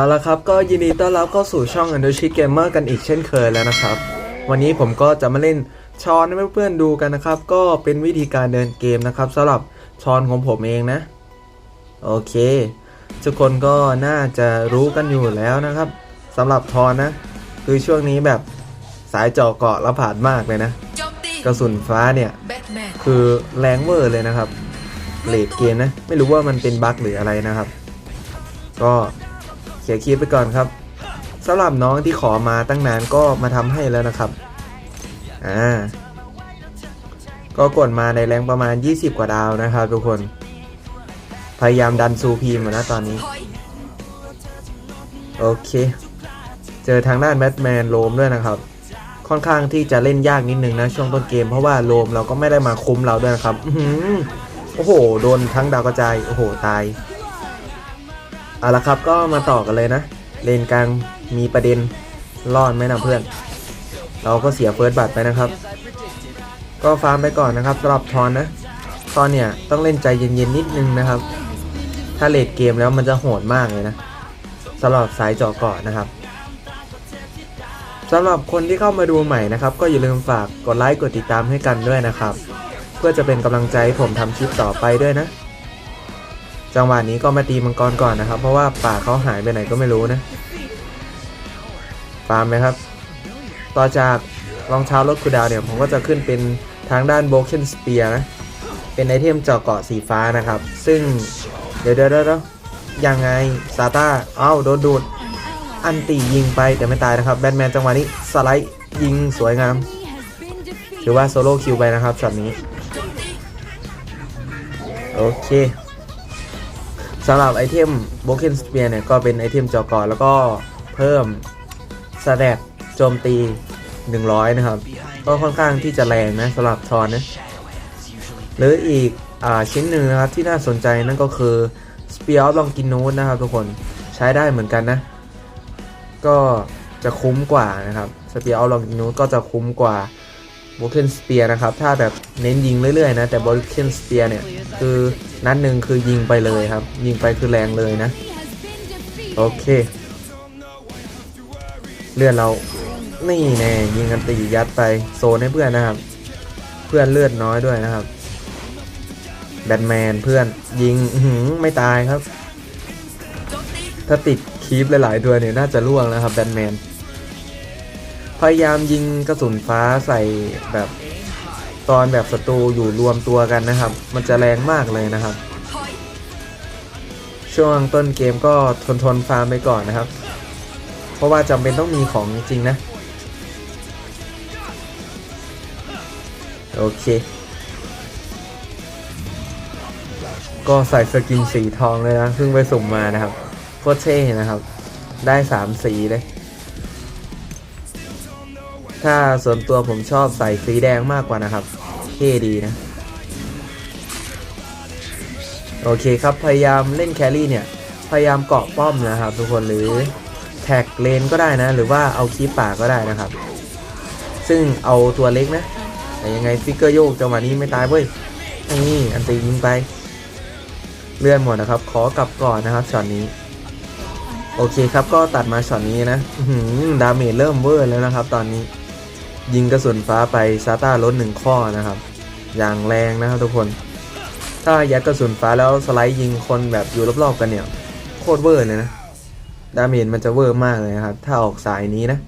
เอาละครับก็ยินดีต้อนรับเข้าสู่ช่อง u n d e r s h i t Gamer กันอีกเช่นเคยแล้วนะครับ วันนี้ผมก็จะมาเล่นชอนให้เพื่อนๆดูกันนะครับ ก็เป็นวิธีการเดินเกมนะครับสำหรับชอนของผมเองนะ โอเค ทุกคนก็น่าจะรู้กันอยู่แล้วนะครับสำหรับทอนนะ คือช่วงนี้แบบสายเจาะเกาะระผาดมากเลยนะ กระสุนฟ้าเนี่ยคือแรงเวอร์เลยนะครับเลดเกมนะ ไม่รู้ว่ามันเป็นบั๊กหรืออะไรนะครับ ก็ เขียนคลิปไปก่อนครับสำหรับน้องที่ขอมาตั้งนานก็มาทำให้แล้วนะครับอ่าก็กดมาในแรงประมาณ 20 กว่าดาวนะครับ ทุกคน พยายามดันซูพีมานะตอนนี้ โอเค เจอทางด้านแบทแมนโลมด้วยนะครับ ค่อนข้างที่จะเล่นยากนิดนึงนะ ช่วงต้นเกมเพราะว่าโลมเราก็ไม่ได้มาคุ้มเราด้วยนะครับ โอ้โห โดนทั้งดาวกระจาย โอ้โห ตาย เอาละครับก็มาต่อกันเลยนะ เลนกลางมีประเด็นรอดไหมนะเพื่อน เราก็เสียเฟิร์สบัตไปนะครับ ก็ฟาร์มไปก่อนนะครับสำหรับทอนนะ ตอนเนี่ยต้องเล่นใจเย็นๆนิดนึงนะครับ ถ้าเลดเกมแล้วมันจะโหดมากเลยนะสำหรับสายจาะเกาะนะครับสำหรับคนที่เข้ามาดูใหม่นะครับ ก็อย่าลืมฝากกดไลค์กดติดตามให้กันด้วยนะครับ เพื่อจะเป็นกำลังใจให้ผมทำคลิปต่อไปด้วยนะ จังหวะนี้ก็มาตีมังกรก่อนนะครับ เพราะว่าป่าเขาหายไปไหนก็ไม่รู้นะฟาร์มไหมครับ ต่อจากรองเท้ารถคูดาวเนี่ยผมก็จะขึ้นเป็นทางด้านโบเ e นสเปียร์นะ เป็นไอเทมเจาะเกาะสีฟ้านะครับ ซึ่งเดี๋ยวเดี๋ยวเดี๋ยวยังไงซาต้าเอ้าโดนดูด อันตียิงไปแต่ไม่ตายนะครับ แบทแมนจังหวะนี้สไลด์ยิงสวยงาม ถือว่าโซโล่คิวไปนะครับช็อตนี้ โอเค สำหรับไอเทมโบเ e นสเปียร์เนี่ยก็เป็นไอเทมเจาะเกาะแล้วก็เพิ่มสแตทโจมตี 100 นะครับ ก็ค่อนข้างที่จะแรงนะสำหรับทอนนะหรืออีกอชิ้นหนึ่งนะครับที่น่าสนใจนั่นก็คือ Spear of Longinus นะครับทุกคนใช้ได้เหมือนกันนะ ก็จะคุ้มกว่านะครับ Spear of Longinus ก็จะคุ้มกว่า Broken Spear นะครับ ถ้าแบบเน้นยิงเรื่อยๆนะแต่ Broken Spear เนี่ยคือ นัดหนึ่งคือยิงไปเลยครับ ยิงไปคือแรงเลยนะ โอเค เลือดเรา นี่แน่ยิงกันตียัดไปโซนให้เพื่อนนะครับ เพื่อนเลือดน้อยด้วยนะครับแบทแมนเพื่อนยิงหือไม่ตายครับ ถ้าติดคีปหลายๆตัวเนี่ยน่าจะล่วงนะครับแบทแมนพยายามยิงกระสุนฟ้าใส่แบบ ตอนแบบศัตรูอยู่รวมตัวกันนะครับ มันจะแรงมากเลยนะครับ ช่วงต้นเกมก็ทนทนๆฟาร์มไปก่อนนะครับ เพราะว่าจำเป็นต้องมีของจริงนะ โอเค ก็ใส่สกินสีทองเลยนะเพิ่งไปสุ่มมานะครับโคตรเท่นะครับ ได้สามสีเลย ถ้าส่วนตัวผมชอบใส่สีแดงมากกว่านะครับ เท่ดีนะ โอเคครับ พยายามเล่นแครี่เนี่ย พยายามเกาะป้อมนะครับทุกคนหรือแท็กเลนก็ได้นะ หรือว่าเอาคีปป่าก็ได้นะครับ ซึ่งเอาตัวเล็กนะ แต่ยังไงฟิกเกอร์โยกจังหวะนี้ไม่ตายเว้ย นี่อันตียิงไป เลื่อนหมดนะครับ ขอกลับก่อนนะครับช็อตนี้โอเคครับ ก็ตัดมาช็อตนี้นะดาเมจเริ่มเวอร์แล้วนะครับตอนนี้ ยิงกระสุนฟ้าไปซาต้าลดหนึ่งข้อนะครับ อย่างแรงนะครับทุกคน ถ้ายัดกระสุนฟ้าแล้วสไลด์ยิงคนแบบอยู่รอบๆกันเนี่ย โคตรเวอร์เลยนะดาเมจมันจะเวอร์มากเลยนะครับ ถ้าออกสายนี้นะ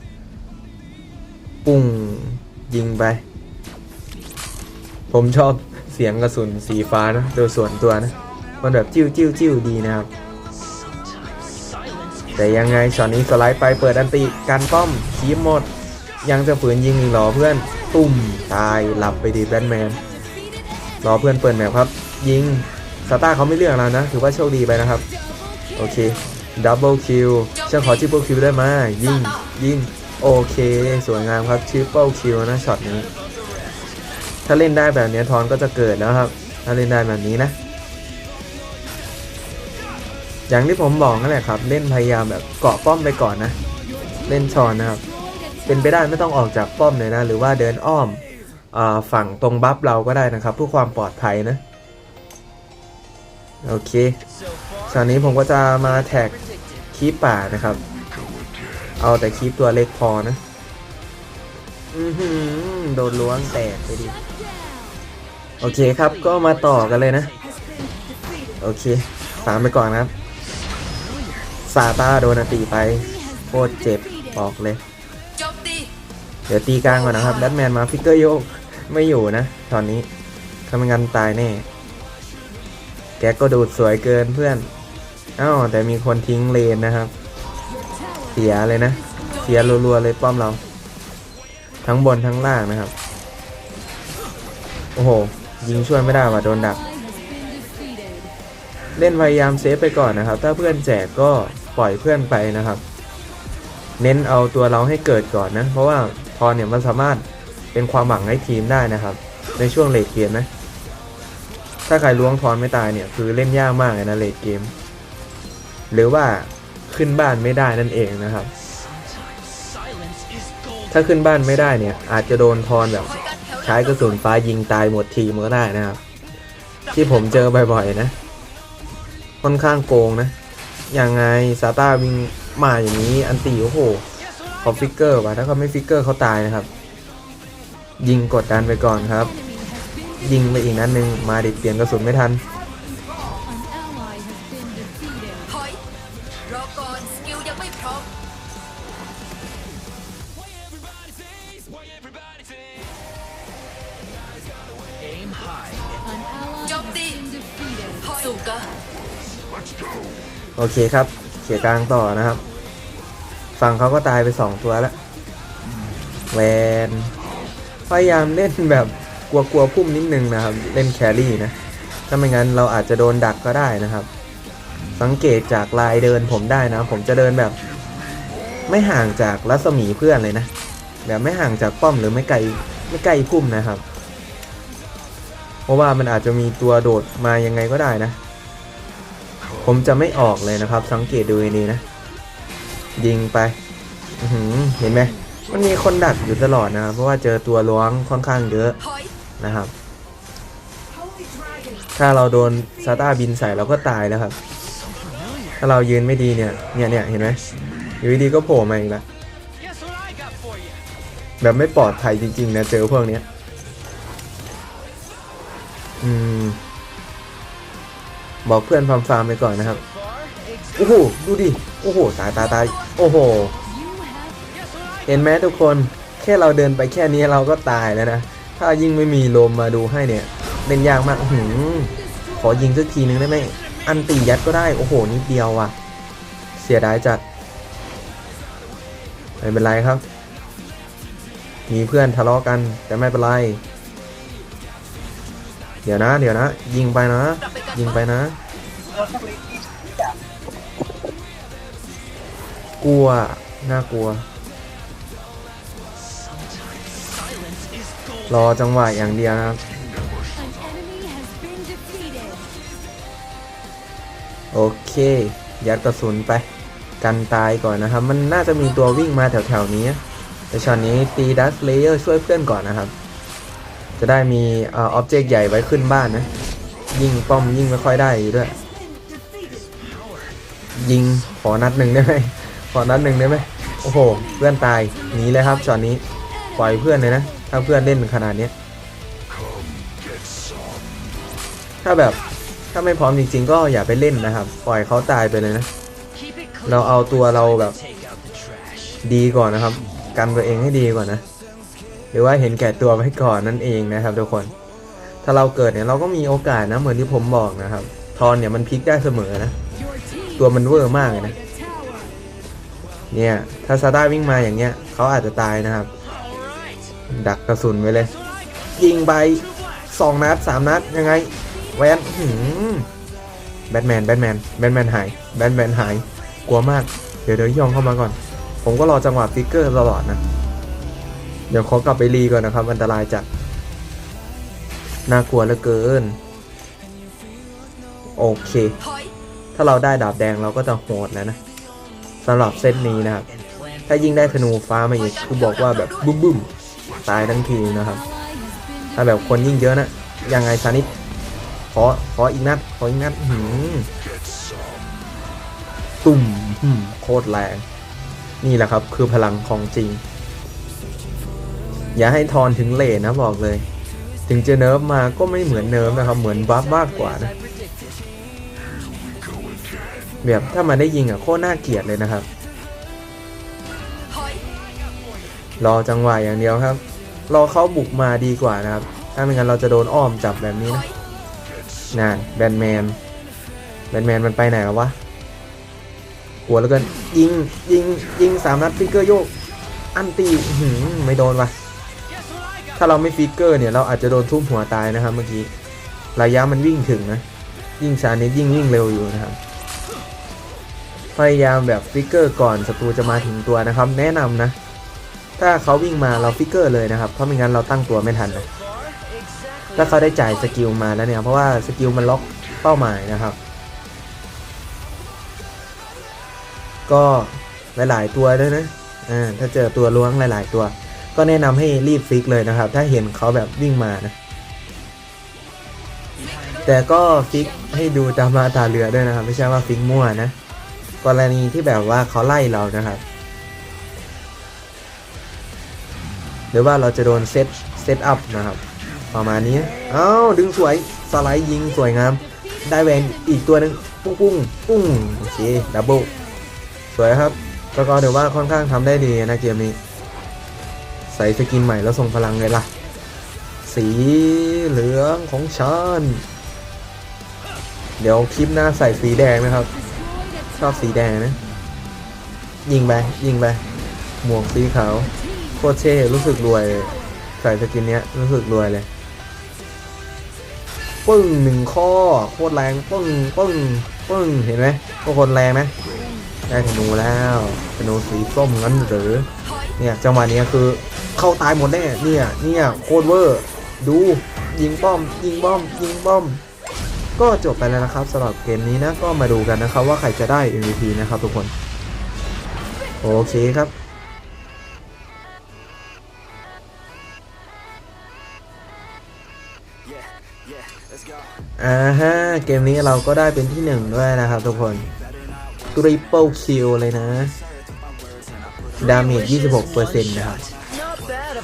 ปุ้งยิงไป ผมชอบเสียงกระสุนสีฟ้านะ โดยส่วนตัวนะ มันแบบจิ้วจิ้วจิ้วดีนะครับ แต่ยังไงช็อตนี้สไลด์ไปเปิดอันติการป้อมคีบหมด ยังจะฝืนยิงอีกหรอเพื่อนตุ่มตายหลับไปดีแบทแมนรอเพื่อนเปิดแมปครับ ยิงสตาร์เขาไม่เลือกเรานะ ถือว่าโชคดีไปนะครับ โอเคดับเบิลคิวฉันขอทริปเปิลคิวได้ไหมยิงยิงโอเค สวยงามครับทริปเปิลคิวนะช็อตนี้ ถ้าเล่นได้แบบนี้ทอนก็จะเกิดแล้วครับ ถ้าเล่นได้แบบนี้นะ อย่างที่ผมบอกนั่นแหละครับ เล่นพยายามแบบเกาะป้อมไปก่อนนะ เล่นชอนนะครับ เป็นไปได้ไม่ต้องออกจากป้อมเลยนะ หรือว่าเดินอ้อมอฝั่งตรงบัฟเราก็ได้นะครับเพื่อความปลอดภัยนะ โอเคตอนนี้ผมก็จะมาแท็กคีปป่านะครับ เอาแต่คีปตัวเล็กพอนะอือหือโดนล้วงแตกไปดิ โอเคครับก็มาต่อกันเลยนะ โอเคสามไปก่อนนะครับซาต้าโดนตีไปโคตรเจ็บบอกเลย เดี๋ยวตีกลางก่อนนะครับแบทแมนมาฟิกเกอร์โยกไม่อยู่นะ ตอนนี้ทำงานตายแน่ แกก็ดูดสวยเกินเพื่อนอ้าวแต่มีคนทิ้งเลนนะครับ เสียเลยนะ เสียรัวๆเลยป้อมเรา ทั้งบนทั้งล่างนะครับ โอ้โห ยิงช่วยไม่ได้ว่ะโดนดัก เล่นพยายามเซฟไปก่อนนะครับ ถ้าเพื่อนแจกก็ปล่อยเพื่อนไปนะครับ เน้นเอาตัวเราให้เกิดก่อนนะ เพราะว่า พอเนี่ยมันสามารถเป็นความหวังให้ทีมได้นะครับ ในช่วงเลดเกมนะ ถ้าใครล้วงทอนไม่ตายเนี่ยคือเล่นยากมากเลยนะเลดเกม หรือว่าขึ้นบ้านไม่ได้นั่นเองนะครับ ถ้าขึ้นบ้านไม่ได้เนี่ย อาจจะโดนทอนแบบใช้กระสุนฟ้ายิงตายหมดทีมก็ได้นะครับ ที่ผมเจอบ่อยๆนะ ค่อนข้างโกงนะยังไงซาต้าวิ่งมาอย่างนี้อันตีโอ้โห เขาฟิกเกอร์ว่ะถ้าเขาไม่ฟิกเกอร์เขาตายนะครับ ยิงกดดันไปก่อนครับ ยิงไปอีกนัดหนึ่งมาดิเปลี่ยนกระสุนไม่ทันถอยรอก่อนสกิลยังไม่พร้อมโจมตีถอยสู่กันโอเคครับ เขียร์กลางต่อนะครับ ฝั่งเขาก็ตายไปสองตัวแล้วแวนพยายามเล่นแบบกลัวๆพุ่มนิดนึงนะครับ เล่นแครี่นะ ถ้าไม่งั้นเราอาจจะโดนดักก็ได้นะครับ สังเกตจากลายเดินผมได้นะ ผมจะเดินแบบ ไม่ห่างจากรัศมีเพื่อนเลยนะ แบบไม่ห่างจากป้อมหรือไม่ไกลไม่ใกล้พุ่มนะครับ เพราะว่ามันอาจจะมีตัวโดดมายังไงก็ได้นะ ผมจะไม่ออกเลยนะครับ สังเกตดูดีๆนะ ยิงไปเห็นไหมมันมีคนดักอยู่ตลอดนะครับเพราะว่าเจอตัวล้วงค่อนข้างเยอะนะครับ ถ้าเราโดนซาต้าบินใส่เราก็ตายแล้วครับ ถ้าเรายืนไม่ดีเนี่ยเนี่ยเนี่ยเห็นไหมอยู่ดีก็โผล่มาอีกแล้วแบบไม่ปลอดภัยจริง ๆ นะเจอพวกเนี้ยอืมบอกเพื่อนฟาร์มฟาร์มไปก่อนนะครับ โอ้โห ดูดิ โอ้โห ตายตายตาย โอ้โห เห็นไหมทุกคน แค่เราเดินไปแค่นี้เราก็ตายแล้วนะ ถ้ายิ่งไม่มีลมมาดูให้เนี่ยเล่นยากมากหือขอยิงสักทีนึงได้ไหม อันตียัดก็ได้ โอ้โห นิดเดียวว่ะ เสียดายจัด ไม่เป็นไรครับ มีเพื่อนทะเลาะกัน แต่ไม่เป็นไร เดี๋ยวนะ เดี๋ยวนะ ยิงไปนะ ยิงไปนะ กลัว น่ากลัว รอจังหวะอย่างเดียวนะครับ โอเค ยัดกระสุนไป กันตายก่อนนะครับ มันน่าจะมีตัววิ่งมาแถวๆนี้ แต่ช็อตนี้ตีดัสเลเยอร์ช่วยเพื่อนก่อนนะครับ จะได้มีออบเจกต์ใหญ่ไว้ขึ้นบ้านนะ ยิงป้อมยิงไม่ค่อยได้ด้วยยิง ขอนัดหนึ่งได้ไหม ขอนัดหนึ่งได้ไหมโอ้โห เพื่อนตายหนีเลยครับช็อตนี้ปล่อยเพื่อนเลยนะ ถ้าเพื่อนเล่นขนาดนี้ถ้าแบบถ้าไม่พร้อมจริง ๆ ก็อย่าไปเล่นนะครับ ปล่อยเขาตายไปเลยนะ เราเอาตัวเราแบบดีก่อนนะครับ กันตัวเองให้ดีก่อนนะ หรือว่าเห็นแก่ตัวไว้ก่อนนั่นเองนะครับทุกคน ถ้าเราเกิดเนี่ยเราก็มีโอกาสนะเหมือนที่ผมบอกนะครับ ทอนเนี่ยมันพลิกได้เสมอนะ ตัวมันเวอร์มากเลยนะ เนี่ยถ้าซาด้าวิ่งมาอย่างเงี้ยเขาอาจจะตายนะครับ ดักกระสุนไว้เลย ยิงไปสองนัดสามนัดยังไงแวนหือแบทแมนแบทแมนแบทแมนหายแบทแมนหายกลัวมากเดี๋ยวเดี๋ยวยองเข้ามาก่อน ผมก็รอจังหวะฟิกเกอร์ตลอดนะ เดี๋ยวขอกลับไปรีก่อนนะครับ อันตรายจัดน่ากลัวเหลือเกิน โอเค ถ้าเราได้ดาบแดงเราก็จะโหดแล้วนะ สำหรับเซตนี้นะครับ ถ้ายิ่งได้ธนูฟ้ามาอีกคือบอกว่าแบบบึ้มบึ้มตายทั้งทีนะครับ ถ้าแบบคนยิ่งเยอะนะ ยังไงซานิดขอขออีกนัดขออีกนัดหือตุ่มอืมโคตรแรง นี่แหละครับคือพลังของจริง อย่าให้ทอนถึงเลทนะบอกเลย ถึงจะเนิร์ฟมาก็ไม่เหมือนเนิร์ฟนะครับ เหมือนบัฟมากกว่านะ แบบถ้ามาได้ยิงอะโคตรน่าเกลียดเลยนะครับ รอจังหวะอย่างเดียวครับ รอเขาบุกมาดีกว่านะครับ ถ้าไม่งั้นเราจะโดนอ้อมจับแบบนี้นะนั่นแบนแมนแบนแมนมันไปไหนแล้ววะหัวแล้วกันยิงยิงยิงสามนัดฟิกเกอร์โยก อันตีอื้อหือไม่โดนวะถ้าเราไม่ฟิกเกอร์เนี่ยเราอาจจะโดนทุ่มหัวตายนะครับเมื่อกี้ระยะมันวิ่งถึงนะ ยิ่งชานิดยิ่งวิ่งเร็วอยู่นะครับ ยายามแบบฟิกเกอร์ก่อนศัตรูจะมาถึงตัวนะครับ แนะนำนะ ถ้าเขาวิ่งมาเราฟิกเกอร์เลยนะครับเพราะไม่งั้นเราตั้งตัวไม่ทันนะถ้าเขาได้จ่ายสกิลมาแล้วเนี่ยเพราะว่าสกิลมันล็อกเป้าหมายนะครับ ก็หลายๆตัวด้วยนะอ่าถ้าเจอตัวล้วงหลาย ๆ ตัว ก็แนะนำให้รีบฟิกเลยนะครับ ถ้าเห็นเขาแบบวิ่งมานะแต่ก็ฟิกให้ดูตามมาตาเรือด้วยนะครับ ไม่ใช่ว่าฟิกมั่วนะ กรณีที่แบบว่าเขาไล่เรานะครับ หรือว่าเราจะโดนเซตเซตอัพนะครับ ประมาณนี้ เอ้าดึงสวยสไลด์ยิงสวยงาม ได้แวนอีกตัวหนึ่งปุ้งปุ้งปุ้งโอเคดับเบิลสวยครับแล้วก็เดี๋ยวว่าค่อนข้างทำได้ดีนะเกมนี้ ใส่สกินใหม่แล้วส่งพลังเลยล่ะ สีเหลืองของฉันเดี๋ยวคลิปหน้าใส่สีแดงนะครับ ชอบสีแดงนะ ยิงไป ยิงไป หมวกสีขาวโคตรเช่รู้สึกรวย ใส่สกินเนี้ยรู้สึกรวยเลยปึ้งหนึ่งข้อโคตรแรงปึ้งปึ้งปึ้งเห็นไหมพวกคนแรงไหมได้ธนูแล้วธนูสีส้มงั้นหรือ เนี่ยจังหวะนี้คือเข้าตายหมดแน่เนี่ยเนี่ยโคตรเวอร์ ดูยิงป้อม ยิงป้อม ยิงป้อม ก็จบไปแล้วนะครับสำหรับเกมนี้นะก็มาดูกันนะครับว่าใครจะได้ MVP นะครับทุกคนโอเคครับอ่าฮะเกมนี้เราก็ได้เป็นที่หนึ่งด้วยนะครับทุกคน Triple Kill เลยนะดาเมจ26%นะครับ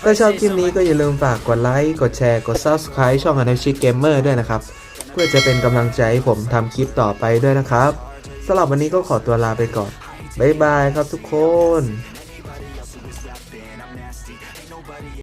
ถ้าชอบคลิปนี้ก็อย่าลืมฝากกดไลค์ กดแชร์ กด Subscribe ช่อง a n a s h i Gamer ด้วยนะครับ เพื่อจะเป็นกำลังใจให้ผมทำคลิปต่อไปด้วยนะครับสำหรับวันนี้ก็ขอตัวลาไปก่อน บ๊ายบายครับทุกคน